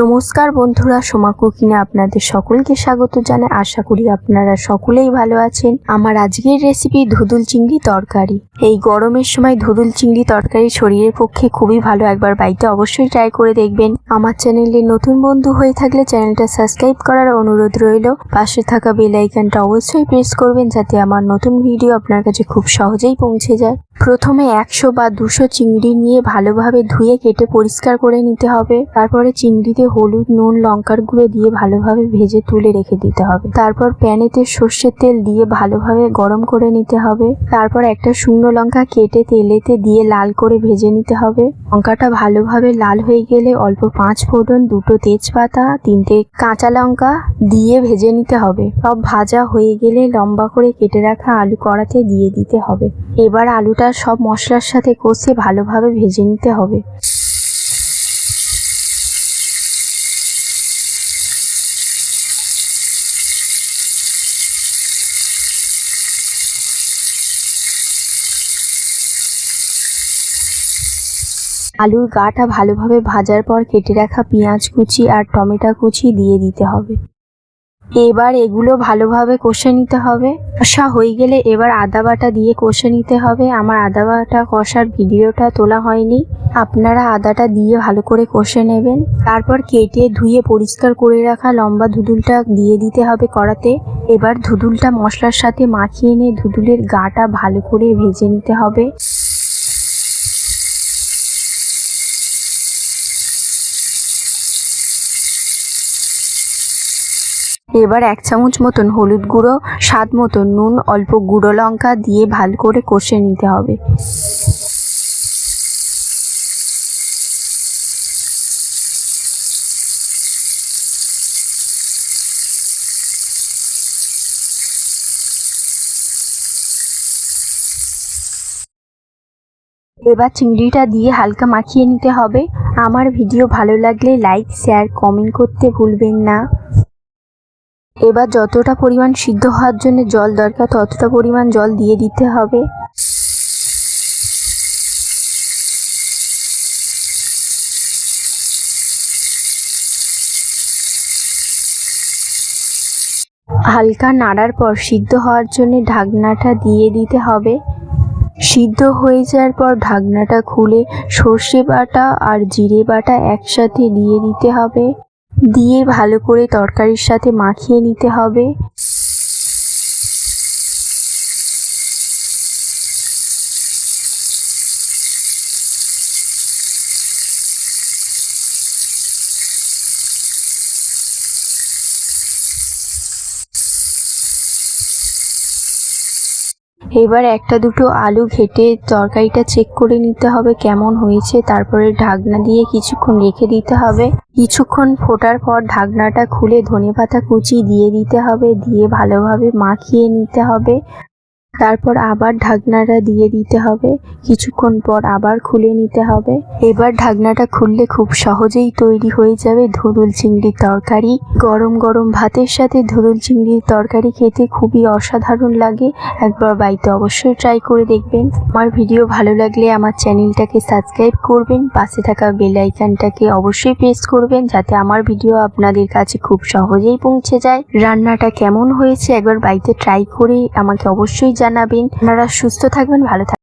নমস্কার বন্ধুরা, সোমা কুকিনে আপনাদের সকলকে স্বাগত জানাই। আশা করি আপনারা সকলেই ভালো আছেন। আমার আজকের রেসিপি ধুদুল চিংড়ি তরকারি। এই গরমের সময় ধুদুল চিংড়ি তরকারি শরীরের পক্ষে খুবই ভালো। একবার বাড়িতে অবশ্যই ট্রাই করে দেখবেন। আমার চ্যানেলে নতুন বন্ধু হয়ে থাকলে চ্যানেলটা সাবস্ক্রাইব করার অনুরোধ রইল। পাশে থাকা বেল আইকনটা অবশ্যই প্রেস করবেন, যাতে আমার নতুন ভিডিও আপনার কাছে খুব সহজেই পৌঁছে যায়। প্রথমে একশো বা দুশো চিংড়ি নিয়ে ভালোভাবে ধুয়ে কেটে পরিষ্কার করে নিতে হবে। তারপরে চিংড়িতে হলুদ, নুন, লঙ্কার গুঁড়ো দিয়ে ভালোভাবে ভেজে তুলে রেখে দিতে হবে। তারপর প্যানেতে সর্ষের তেল দিয়ে ভালোভাবে গরম করে নিতে হবে। তারপর একটা শুকনো লঙ্কা কেটে তেলেতে দিয়ে লাল করে ভেজে নিতে হবে। লঙ্কাটা ভালোভাবে লাল হয়ে গেলে অল্প পাঁচ ফোড়ন, দুটো তেজপাতা, তিনটে কাঁচা লঙ্কা দিয়ে ভেজে নিতে হবে। সব ভাজা হয়ে গেলে লম্বা করে কেটে রাখা আলু কড়াতে দিয়ে দিতে হবে। এবার আলুটা সব মশলার সাথে কষে ভালোভাবে ভেজে নিতে হবে। আলুর গাটা ভালোভাবে ভাজার পর কেটে রাখা পেঁয়াজ কুচি আর টমেটো কুচি দিয়ে দিতে হবে। এবার এগুলো ভালোভাবে কষে নিতে হবে। কষা হয়ে গেলে এবার আদা বাটা দিয়ে কষে নিতে হবে। আমার আদা বাটা কষার ভিডিওটা তোলা হয়নি। আপনারা আদাটা দিয়ে ভালো করে কষে নেবেন। তারপর কেটে ধুয়ে পরিষ্কার করে রাখা লম্বা ধুদুলটা দিয়ে দিতে হবে কড়াতে। এবার ধুদুলটা মশলার সাথে মাখিয়ে নিয়ে ধুদুলের গাটা ভালো করে ভেজে নিতে হবে। এবার এক চামচ মতন হলুদ গুঁড়ো, স্বাদ মতন নুন, অল্প গুঁড়ো লঙ্কা দিয়ে ভালো করে কষে নিতে হবে। এবার চিংড়িটা দিয়ে হালকা মাখিয়ে নিতে হবে। আমার ভিডিও ভালো লাগলে লাইক, শেয়ার, কমেন্ট করতে ভুলবেন না। এবার যতটা পরিমাণ সিদ্ধ হওয়ার জন্য জল দরকার, ততটা পরিমাণ জল দিয়ে দিতে হবে। হালকা নাড়ার পর সিদ্ধ হওয়ার জন্য ঢাকনাটা দিয়ে দিতে হবে। সিদ্ধ হয়ে যাওয়ার পর ঢাকনাটা খুলে সর্ষে বাটা আর জিরে বাটা একসাথে দিয়ে দিতে হবে। দিয়ে ভালো করে তরকারির সাথে মাখিয়ে নিতে হবে। এবার একটা দুটো আলু ঘেটে তরকারিটা চেক করে নিতে হবে কেমন হয়েছে, তারপরে ঢাকনা দিয়ে কিছুক্ষণ রেখে দিতে হবে। কিছুক্ষণ ফোটার পর ঢাকনাটা খুলে ধনে পাতা কুচি দিয়ে দিতে হবে, দিয়ে ভালোভাবে মাখিয়ে নিতে হবে। তারপর আবার ঢাকনাটা দিয়ে দিতে হবে। কিছুক্ষণ পর আবার খুলে নিতে হবে। এবার ঢাকনাটা খুললে খুব সহজেই তৈরি হয়ে যাবে ধুদুল চিংড়ির তরকারি। গরম গরম ভাতের সাথে ধুদুল চিংড়ির তরকারি খেতে খুবই অসাধারণ লাগে। একবার বাড়িতে অবশ্যই ট্রাই করে দেখবেন। আমার ভিডিও ভালো লাগলে আমার চ্যানেলটাকে সাবস্ক্রাইব করবেন। পাশে থাকা বেল আইকনটাকে অবশ্যই প্রেস করবেন যাতে আমার ভিডিও আপনাদের কাছে খুব সহজেই পৌঁছে যায়। রান্নাটা কেমন হয়েছে একবার বাড়িতে ট্রাই করে আমাকে অবশ্যই জানাবেন। আপনারা সুস্থ থাকবেন ভালো থাকবেন।